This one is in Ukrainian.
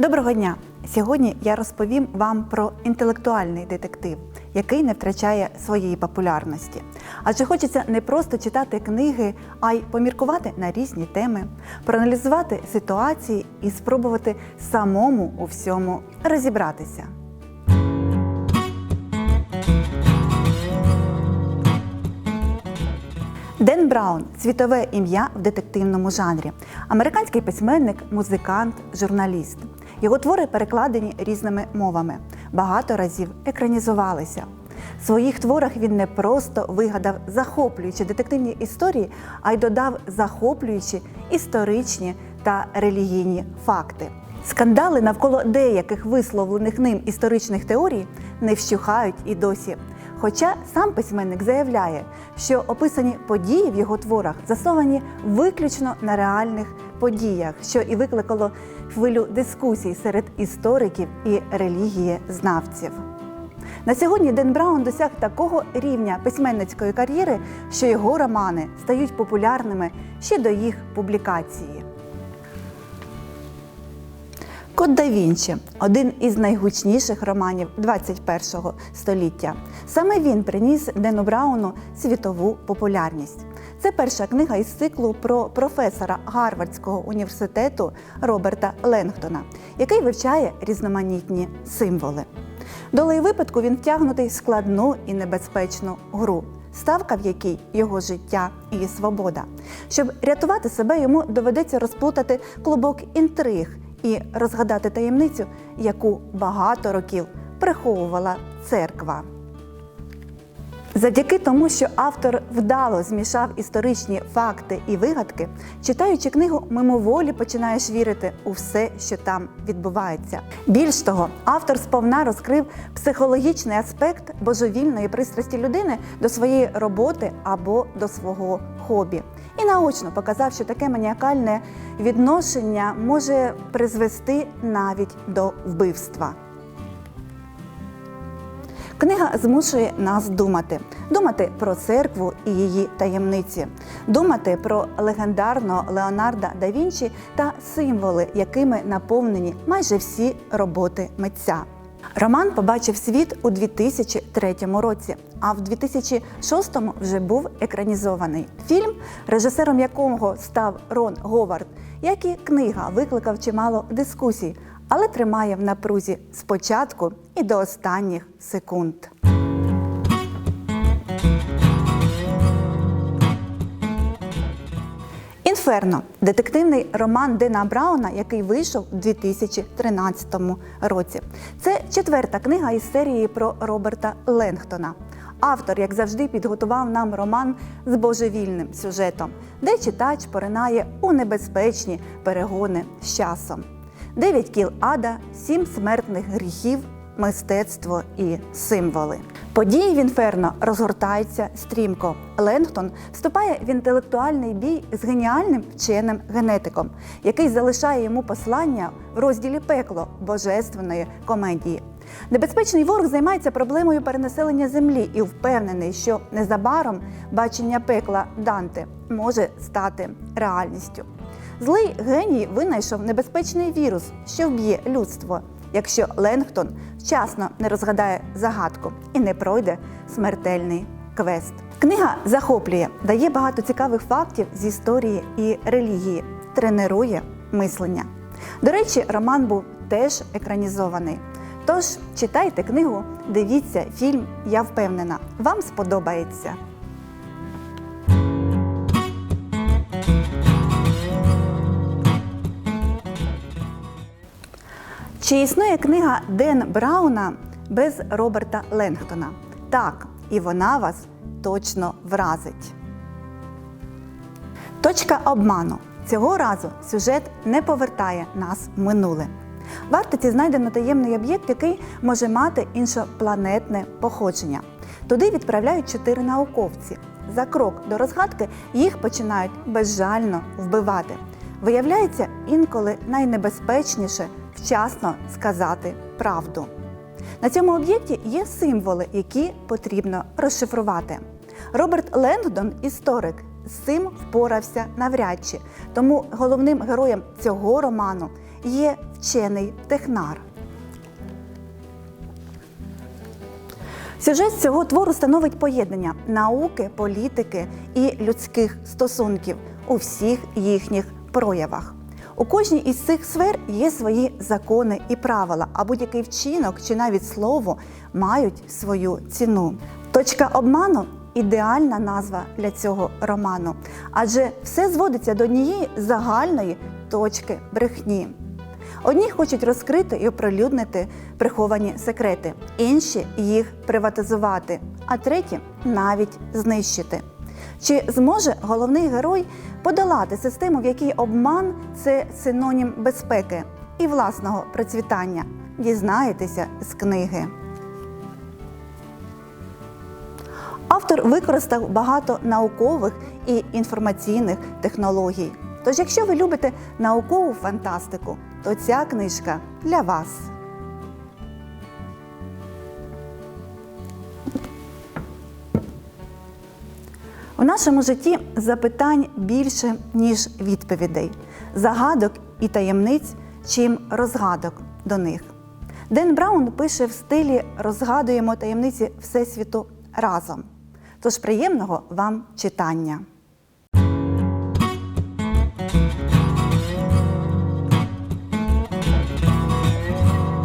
Доброго дня! Сьогодні я розповім вам про інтелектуальний детектив, який не втрачає своєї популярності. Адже хочеться не просто читати книги, а й поміркувати на різні теми, проаналізувати ситуації і спробувати самому у всьому розібратися. Ден Браун світове ім'я в детективному жанрі. Американський письменник, музикант, журналіст. Його твори перекладені різними мовами, багато разів екранізувалися. В своїх творах він не просто вигадав захоплюючі детективні історії, а й додав захоплюючі історичні та релігійні факти. Скандали навколо деяких висловлених ним історичних теорій не вщухають і досі. Хоча сам письменник заявляє, що описані події в його творах засовані виключно на реальних подіях, що і викликало хвилю дискусій серед істориків і релігієзнавців. На сьогодні Ден Браун досяг такого рівня письменницької кар'єри, що його романи стають популярними ще до їх публікації. Код да Вінчі один із найгучніших романів 21 століття. Саме він приніс Дену Брауну світову популярність. Це перша книга із циклу про професора Гарвардського університету Роберта Ленгтона, який вивчає різноманітні символи. Долею випадку він втягнутий в складну і небезпечну гру, ставка в якій його життя і свобода. Щоб рятувати себе, йому доведеться розплутати клубок інтриг і розгадати таємницю, яку багато років приховувала церква. Завдяки тому, що автор вдало змішав історичні факти і вигадки, читаючи книгу, мимоволі починаєш вірити у все, що там відбувається. Більш того, автор сповна розкрив психологічний аспект божевільної пристрасті людини до своєї роботи або до свого хобі. І наочно показав, що таке маніакальне відношення може призвести навіть до вбивства. Книга змушує нас думати, думати про церкву і її таємниці, думати про легендарного Леонарда да Вінчі та символи, якими наповнені майже всі роботи митця. Роман побачив світ у 2003 році, а в 2006 вже був екранізований. Фільм, режисером якого став Рон Говард, як і книга викликав чимало дискусій, але тримає в напрузі спочатку і до останніх секунд. Інферно детективний роман Дена Брауна, який вийшов у 2013 році. Це четверта книга із серії про Роберта Ленгтона. Автор, як завжди, підготував нам роман з божевільним сюжетом, де читач поринає у небезпечні перегони з часом. Дев'ять кіл ада, сім смертних гріхів, мистецтво і символи. Події в інферно розгортаються стрімко. Ленгтон вступає в інтелектуальний бій з геніальним вченим генетиком, який залишає йому послання в розділі пекло божественної комедії. Небезпечний ворог займається проблемою перенаселення землі і впевнений, що незабаром бачення пекла Данте може стати реальністю. Злий геній винайшов небезпечний вірус, що вб'є людство, якщо Ленгтон вчасно не розгадає загадку і не пройде смертельний квест. Книга захоплює, дає багато цікавих фактів з історії і релігії, тренує мислення. До речі, роман був теж екранізований. Тож читайте книгу, дивіться фільм, я впевнена, вам сподобається. Чи існує книга Ден Брауна без Роберта Ленгтона? Так, і вона вас точно вразить. Точка обману. Цього разу сюжет не повертає нас в минуле. В Арктиці знайдено таємний об'єкт, який може мати іншопланетне походження. Туди відправляють чотири науковці. За крок до розгадки їх починають безжально вбивати. Виявляється, інколи найнебезпечніше вчасно сказати правду. На цьому об'єкті є символи, які потрібно розшифрувати. Роберт Ленгдон, історик, з цим впорався навряд чи. Тому головним героєм цього роману є вчений технар. Сюжет цього твору становить поєднання науки, політики і людських стосунків у всіх їхніх проявах. У кожній із цих сфер є свої закони і правила, а будь-який вчинок чи навіть слово мають свою ціну. Точка обману ідеальна назва для цього роману, адже все зводиться до однієї загальної точки брехні. Одні хочуть розкрити і оприлюднити приховані секрети, інші їх приватизувати, а треті навіть знищити. Чи зможе головний герой подолати систему, в якій обман це синонім безпеки і власного процвітання? Дізнаєтеся з книги. Автор використав багато наукових і інформаційних технологій. Тож, якщо ви любите наукову фантастику, то ця книжка для вас. У нашому житті запитань більше, ніж відповідей, загадок і таємниць, чим розгадок до них. Ден Браун пише в стилі Розгадуємо таємниці Всесвіту разом. Тож приємного вам читання!